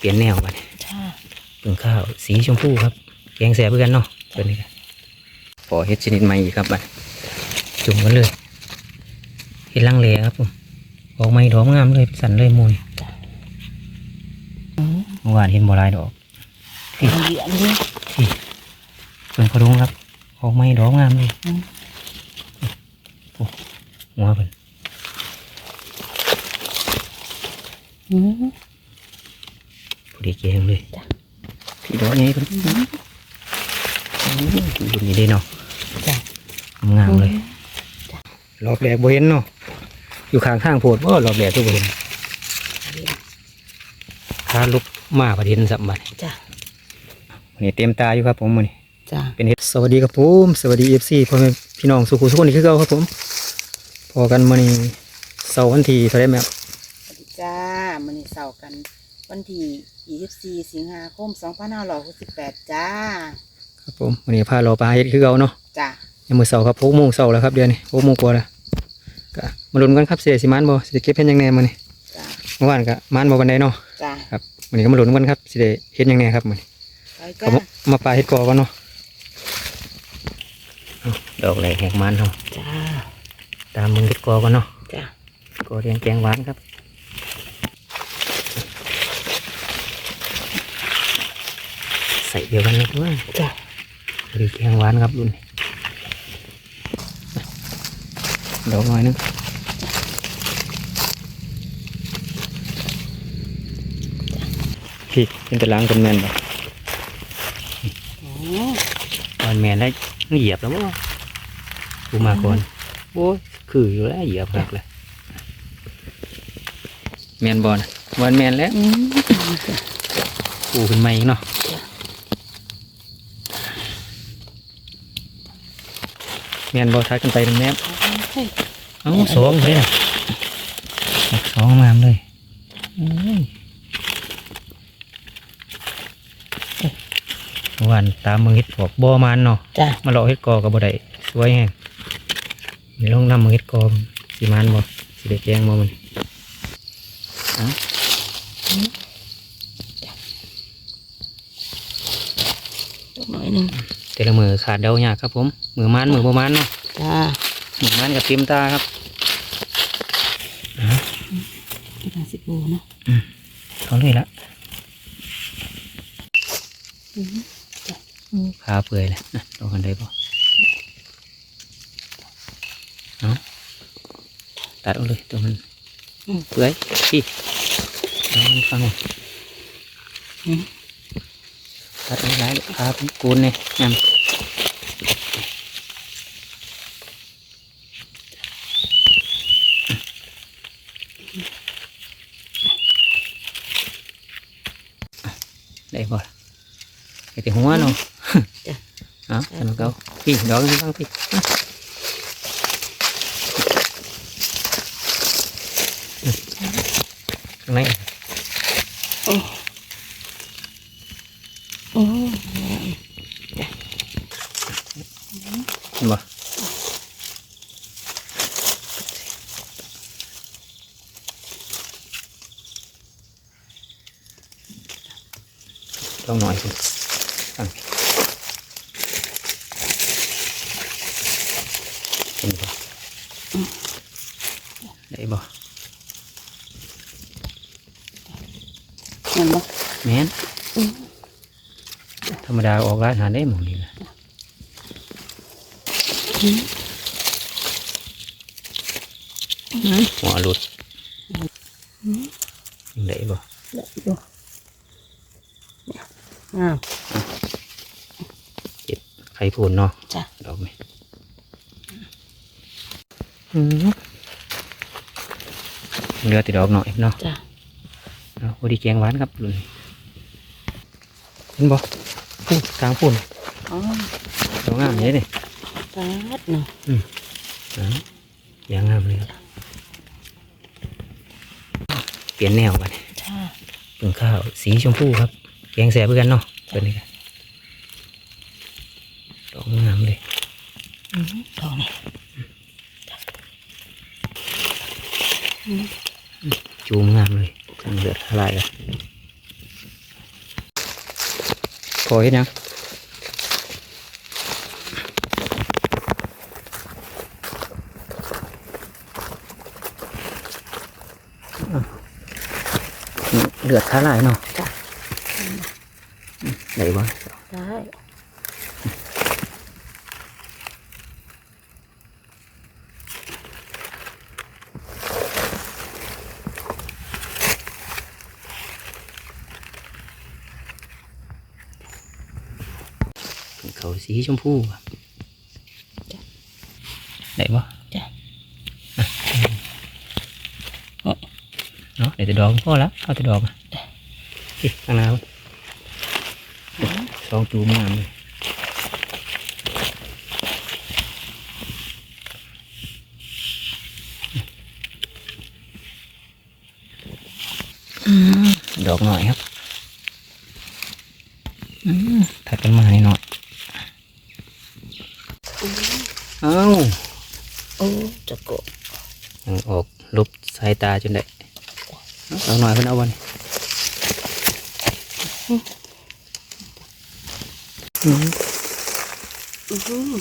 เปลี่ยนแนวกันจ้าเปลืองข้าวสีชมพูครับแกงแสบเพื่อนเนาะตัวนี้ครับพอเฮ็ดชนิดใหม่อีกครับบัดจุ่มกันเลยเฮ็ดลังเลครับผมออกไม่ดอกงามเลยสั่นเลยมูนเมื่อวานเห็นบ่หลายดอกเหรียญนี่ที่เพิ่นกระดงครับออกไม่ดอกงามเลยอืมโอ้หัวเพิ่น อืมพอดีแกงเลยจ้ะพี่ดอกไงเพิ่นบุญนี่ได้เนาะจ้ะงามเลยรอบแรกบ่เห็นเนาะอยู่ข้างทางโพดบ่รอบแรกก็บ่เห็นถ้าลุกมาประเด็นสัมบัติจ้านี่เต็มตาอยู่ครับผมมื้อนี้จ้าเป็นเฮ็ดสวัสดีครับผมสวัสดี FC พ่อแม่พี่น้องสุขุสุขคนนี้คือเก่าครับผม พอกันมื้อนี้เสาร์วันที่เท่าไหร่แม่ครับสวัสดีจ้ามันนี้เสาร์กัน วันที่24สิงหาคม2568จ้า ครับผมมื้อนี้พาเราไปหาเฮ็ดคือเก่าเนาะจ้า ยังมื้อเสาร์ครับ6โมงเช้าแล้วครับเดือนนี้6โมงกว่าแล้วก็มาลุ้นกันครับสิได้สิมานบ่สิได้เก็บเฮ็ดหยังแหน่มื้อนี้จ้า เมื่อวานก็มานบ่ปานใดเนาะจ้า ครับมื้อนี้ก็มาลุ้นกันครับสิได้เฮ็ดหยังแหน่ครับมื้อนี้ไปก็จ้า มามาปลาเฮ็ดกอก่อนเนาะเอาดอกแหลกแหกมันเนาะจ้า ตามมึงเฮ็ดกอก่อนเนาะจ้า กอเรียงแกงหวานครับ ใส่เดียวกันเลยด้วยจ้าหรือแกงหวานครับรุ่นนี้ดอกน้อยนึงพี่เป็นตะลางเป็นแมนบ่โอ้ตอนแมนได้เหยียบแล้วบ่กูมาก่อนโอ้ยคืออยู่แล้วเหยียบหักเลยแมนบอลวันแมนแล้วอืมปูขึ้นมาอีกเนาะ แมนบอทักกันไปตรงแนบเฮ้ยเอ้าสองเลยนะสองมามเลยอุ้ยเมื่อวันตามมึงเฮ็ดพวกบ่อมันเนาะจ้ามาเลาะเฮ็ดกอกับบ่ได้สวยแฮงเดี๋ยวลองนำมาเฮ็ดกอสิมันบ่สิได้แกงบ่มันเอ้าตัวหน่อยหนึง แต่ละมือขาดเดายากครับผม มือมันมือบ่มันเนาะจ้ามือมันกับเต็มตาครับอะที่ทางสิบโลเนาะเขาเลยละอืมขาเปื่อยเลยนะลองกันได้บ่เอาตัดเอาเลยตัวมันอืมเปื่อยพี่เอามันฟังหน่อยอืม ตัดเอาหลายขาเป็นกูนเนี่ยงามได้บ่ล่ะไอ้แต่หัวเนาะจ้ะเอาสนุกเอาพี่ดอกนึงบ้างพี่เอาข้างใน โอ้ โอ้เห็นบ่ต้องหน่อยสิ รรมดาออกร้านอาหารได้หมดนี่นะอืมหัวหลุดยังได้บ่เดี๋ยวดูอ้าวเจ็บไข่พูนเนาะจ้ะดอกไหมอืมเหลือติดดอกหน่อยเนาะจ้ะเอาพอดีแกงหวานครับลุนเห็นบ่ พูดกลางพูนอ๋อดอกงามเลยนี่ฟาดเนาะอ่าอย่างงามเลยครับเปลี่ยนแนวไปจ้าเปลืองข้าวสีชมพูครับแกงแสบเพื่อนเนาะตัวนี้ครับดอกงามเลย อืมดอกนี่ จูมงามเลยจังเลือดละลายเลย พอเห็นยังอะนี่เลือดขาลายเนาะจ้ะไหนบ้าง ได้ เขาสีชมพูอะไหนบ้างจ้ะเนาะเดี๋ยวจะดอกพอแล้วเอาแต่ดอกอะอีกข้างหน้าเว้ยสองจูมงามเลยอืมดอกหน่อยครับอืมถัดกันมาหน่อย เอ้าโอ้จะโกะยังออกลบสายตาจนได้เอาหน่อยเพิ่นเอาวันอืมอือหือ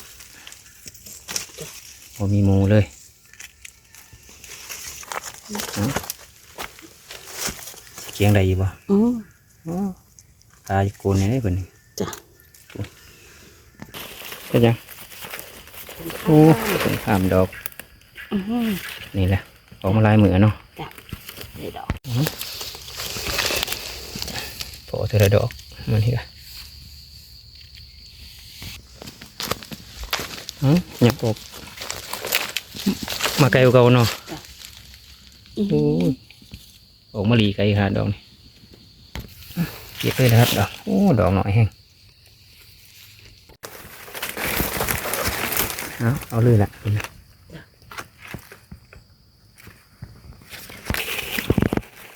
โอ้มีหมูเลยเอาเคียงได้อยู่บ่อืออ๋อตาจะโกนยังได้เพิ่นนี่จ้ะก็ยัง โอ้เป็นข้ามดอกอือหือนี่แหละออกมาลายเหมือนเนาะได้ดอกพอเธอละดอกมันนี่ละเอ้าหยับออกมาไกลกว่าเก่าเนาะอือโอ้ยออกมาหลีไกลขนาดดอกนี่อะเก็บเลยนะครับดอก โอ้ ดอกหน่อยแห้ง เอาเอาเลยละนี่นะ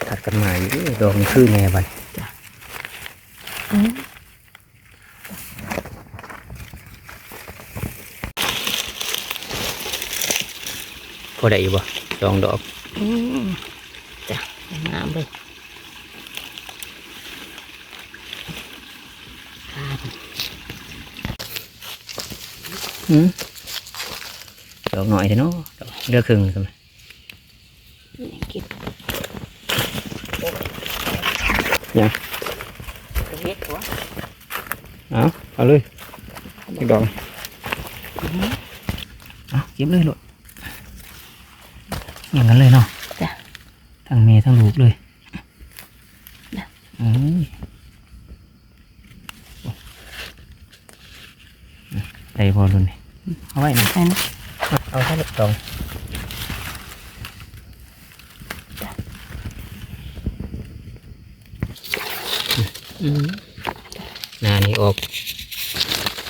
ถัดกันมาอยู่ดอกนี่คือแม่บันอือพอได้อยู่บ่สองดอกอือจ้ะงามเลยครับอืมด อกหน่อยเถอะเนาะดอกเลือกครึ่งใช่ไหมนี่กินยังเฮ็ดหัวเอาเอาเลยอีกดอกเอาเก็บเลยลูกอย่างนั้นเลยเนาะจ้ะทั้งเมย์ทั้งลูกเลยนะเอ้ยได้พอรุ่นนี่เอาไว้นะ ใช่นะเอาแค่ดอกอืมหนานี่ออก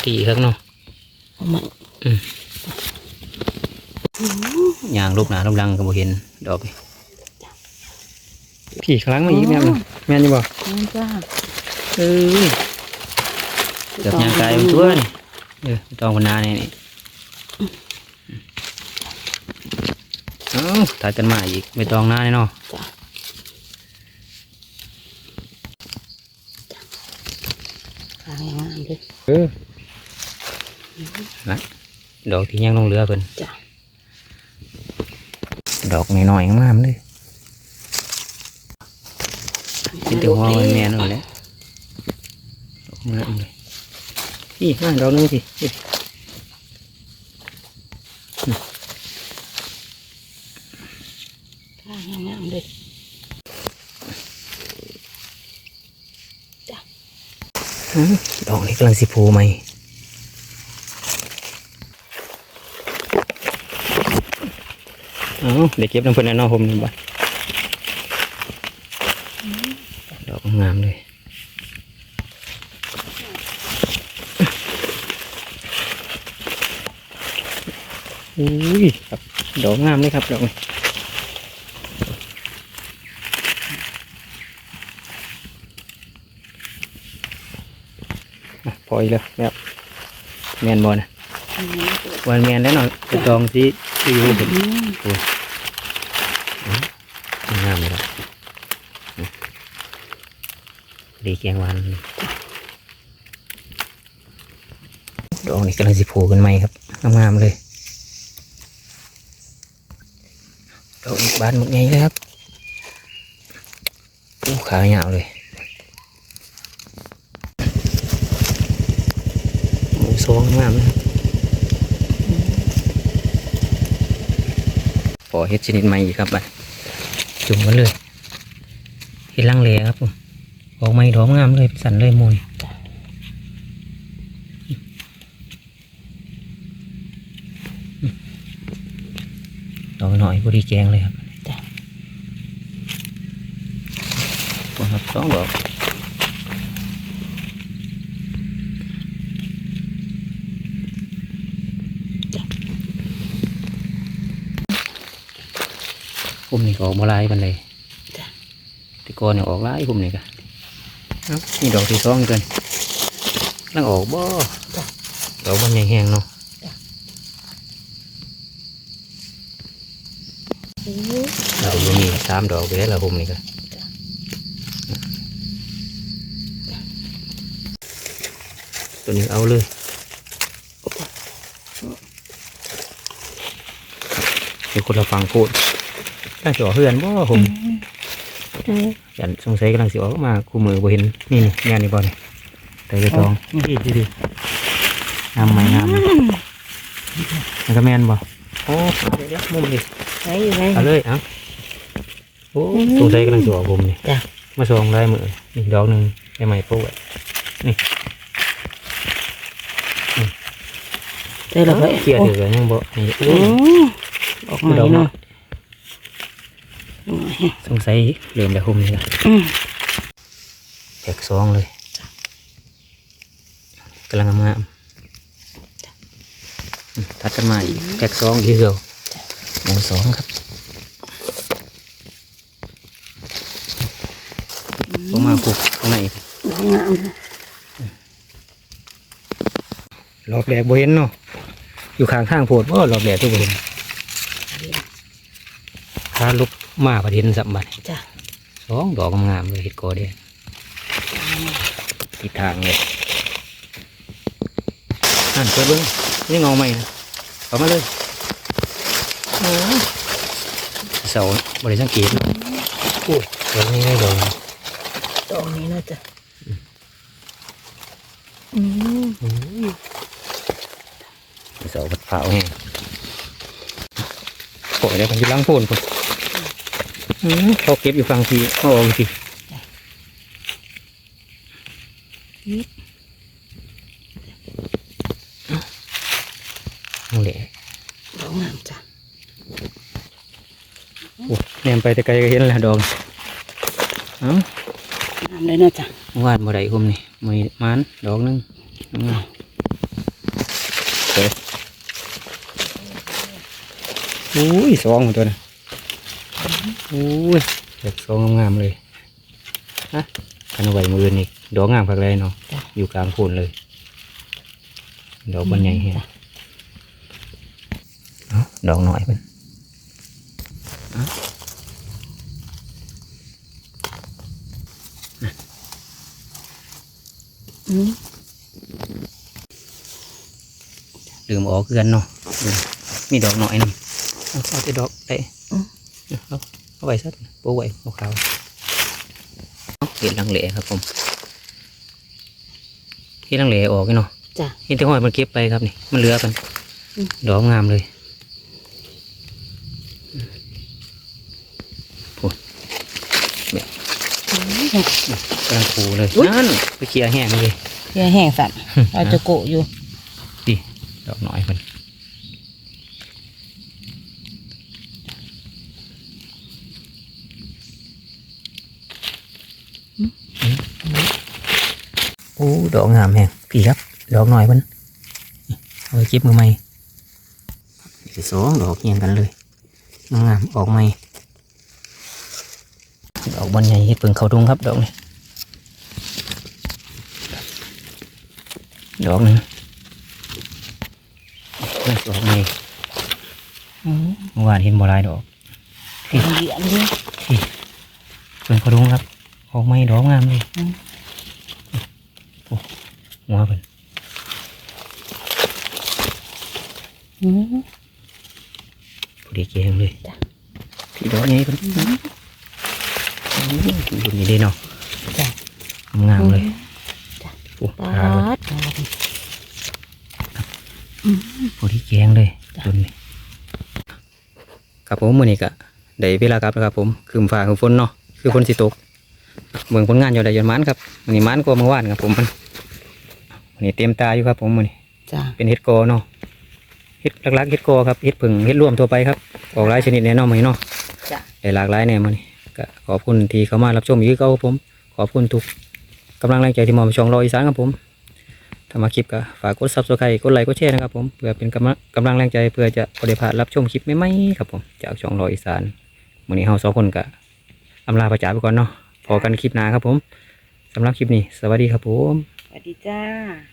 กี่ครั้งเนาะเอาใหม่ยางรูปหนารูปรังก็บ่ เห็นดอกนี่พี่ครั้างมาอีกแม่นบ่แม่นอยู่บ่นี่จ้าเอ้ยเกือบยางกายเป็นตัวนี่เออตองคนนาเนี่ยนี่เอ้าถ่ายกันมาอีกไม่ตองหน้าเนี่ยเนาะจ้ะกลางงามเลยเออนะดอกที่ยังลงเรือเพิ่นจ้ะดอกน้อยๆงามๆเลยเป็นแต่หัวมันแม่นเอาแหล้วดอกงามเลยนี่ห้าดอกหนึงสินี่ กลางงามเลย ฮะ ดอกนี้กำลังสิโพูไหมเอาเดี๋ยวเก็บน้ำเพิ่นแน่นอนผมนี่บ่ดอกงามเลยอุ้ยครับดอกงามเลยครับดอกนี้ อะพออีกแล้วแบบแมนบอนะอันนี้ตัววันแมนแล้วเนาะจะจองที่ที่อยู่ผมอืมงามเลยครับดีแกงวันอกนี้กำลังสิโผล่ขึ้นใหม่ครับงามๆเลยดอกอีกบานหมดไงเลยครับอู้ขายาวเลย หมูซองงามนะครับพอเฮ็ดชนิดใหม่อีกครับบัดจุ่มกันเลยเฮ็ดลังเลครับผมออกใหม่ดอกงามเลยสั่นเลยหมูนดอกหน่อยพอดีแกงเลยครับจ้ะครับสองดอก นี่ก็ออกมาลายกันเลยจ้ะที่ก่อนเนี่ยออกหลายผมนี่ก็เอ้านี่ดอกที่สองกันลังออกบ่ดอกมันยังแห้งเนาะโอ้เรายังมีสามดอกไปได้ละผมนี่ก็ตัวนี้เอาเลยมีคนละฟังพูด กำลังสิออกเพื่อนบ่ผมยันสงสัยกำลังสิออกมาคู่มือบ่เห็นนี่นี่งานนี่บ่นี่แต่ไปตองนี่ดีดีดีงามไหมงามไหมมันก็แม่นบ่โอ้เดี๋ยวเดี๋ยวมุมนี่ไหนอยู่ไหนเอาเลยเอะโอ้สงสัยกำลังจะออกผมนี่จ้ะมาสองได้มือนี่ดอกหนึ่งใใหม่ๆปุ๊บอะได้แล้วก็เกลียดอยู่เลยยังบ่นี่โอ้อืมออกใหม่ดอกเนาะ สงสัยเริ่มแล้วผมนี่ละอืมแตกสองเลยกำลังงามๆอืมทัดกันมาอีกแตกสองอีกเดียวหมูสองครับลงมาปลูกข้างในอีกงามรอบแรกบ่เห็นเนาะอยู่ข้างทางโพดว่ารอบแรกทุกคนถ้าลุก มาประเด็นสัมบัติจ้ะสองดอกงามๆเลยเห็ดกอเดียทิศทางเลยนั่นเปิดเบิ้งนี่เงาไหมนะเอามาเลยโอ้ยเสาบริสังเกตเนาะโอ้ยดอกนี้ได้ดอกตรงนี้นะจ้ะอืมโอ้ยเสาบัดเผาแห้งโอ้ยเดี๋ยวผมจะล้างโพนผมอืม เขาเก็บอยู่ฝั่งที่เขาออกสินั่นแหละดอกงามจ้ะโอ้แนมไปแต่ไกลก็เห็นแล้วดอกเอ้างามเลยนะจ้ะเมื่อวานบ่ได้คุมนี่มีมันดอกหนึงงามเฮ้ยอุ้ยสองตัวนะ อุ้ยเด็กสองงามๆเลยฮะกันเอาไว้มือนี่ดอกงามพักเลยเนาะอยู่กลางโคนเลย ดอกบนใหญ่เฮียเอาดอกหน่อยเป็นอืมลืมออกเกลือนเนาะอืมมีดอกหน่อยนึงเอาเอาแต่ดอกได้เอาเอา ไว้สักโปะไว้เอาขาวเอาเห็ดลังเหลครับผมเห็ดลังเหลออกเนาะจ้ะเห็ดที่ห้อยมันเก็บไปครับนี่ มันเหลือกันอืมดอกงามเลยพูดแบบกำลังคูเลยนั่นไปเคลียร์แห้งเลยเพื่อแห้งสัตว์เราจะโกะอยู่ดิดอกหน่อยมันโอ้ดอกงามแฮงพี่ครับ ดอกหน่อยมันเอาไปเก็บมือใหม่นี่สองดอกเงียงกันเลยงามๆออกใหม่ดอกบอนใหญ่เห็ดเพิ่งเขาดงครับดอกนี้ดอกหนึงนั่นดอกใหม่อืมเมื่อวานเห็นบ่หลายดอกเหลี่ยมด้วยเพิ่นเขาดงครับออกใหม่ดอกงามเลยอืมโอ้ หัวเพิ่นอืมพอดีแกงเลยจ้ะพี่ดอกไงกันดูนี่ดีเนาะจ้ะงามๆเลยโอ้ปาขาเบิดดปาดพอดีแกงเลยต้นนี้ครับผมมื้อนี้ก็ได้เวลากลับแล้วครับผมคืมฟ้าคือฝนเนาะคือฝนสิตกเมืองผลงานอยู่ได้ยนต์มันครับมื้อนี้มันกว่าเมื่อวานครับผมมันมื้อ นี้เต็มตาอยู่ครับผมมื้อนี้จ้ะเป็นเห็ดกอเนาะเห็ดหลักๆเห็ดกอครับเห็ดผึ่งเห็ดรวมทั่วไปครับออกหลายชนิดแน่เนอนมื้อนี้เนาะจ้ะได้หลากหลายแน่มื้อนี้ก็ขอบคุณที่เข้ามารับชมอีกคือเก่าครับผม ขอบคุณทุกกำลังแรงใจที่มองช่องรออีสานครับผมถ้ามาคลิปก็ฝากกด subscribe กดไลค์กดแชร์นะครับผมเพื่อเป็นกำลังกำลังแรงใจเพื่อจะบริพลาดรับชมคลิปใหม่ๆครับผมจากช่องรออีสานมื้อนี้เฮาสองคนก็อำลาประจากไปก่อนเนาะพอกันคลิปหน้าครับผมสำหรับคลิปนี้ สวัสดีครับผม สวัสดีจ้า